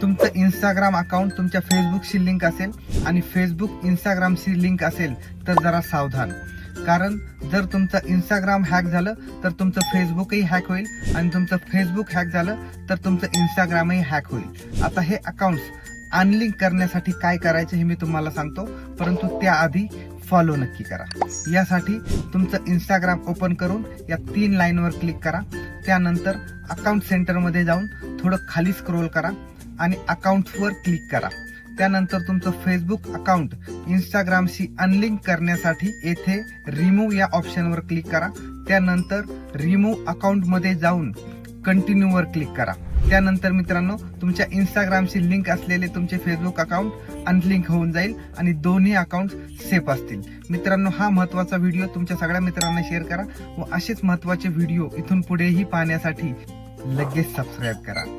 तुमचं Instagram account तुमच्या फेसबुकशी link असेल आणि फेसबुक इंस्टाग्रामशी लिंक असेल तर जरा सावधान. कारण जर तुमचं इंस्टाग्राम हॅक झालं तर तुमचं फेसबुकही हॅक होईल आणि तुमचं फेसबुक हॅक झालं तर तुमचं इंस्टाग्रामही हॅक होईल. आता हे अकाउंट्स अनलिंक करण्यासाठी काय करायचं हे मी तुम्हाला सांगतो परंतु त्याआधी फॉलो नक्की करा. यासाठी तुमचं इंस्टाग्राम ओपन करून या तीन लाईनवर क्लिक करा. त्यानंतर अकाउंट सेंटरमध्ये जाऊन थोडं खाली स्क्रोल करा. आणि अकाउंटवर क्लिक करा. त्यानंतर तुमचं फेसबुक अकाउंट इंस्टाग्रामशी अनलिंक करण्यासाठी येथे रिमूव्ह या ऑप्शनवर क्लिक करा. त्यानंतर रिमूव्ह अकाउंटमध्ये जाऊन कंटिन्यूवर क्लिक करा. त्यानंतर मित्रांनो तुमच्या इंस्टाग्रामशी लिंक असलेले तुमचे फेसबुक अकाउंट अनलिंक होऊन जाईल आणि दोन्ही अकाउंट सेफ असतील. मित्रांनो हा महत्त्वाचा व्हिडिओ तुमच्या सगळ्या मित्रांना शेअर करा व असेच महत्त्वाचे व्हिडिओ इथून पुढेही पाहण्यासाठी लगेच सबस्क्राईब करा.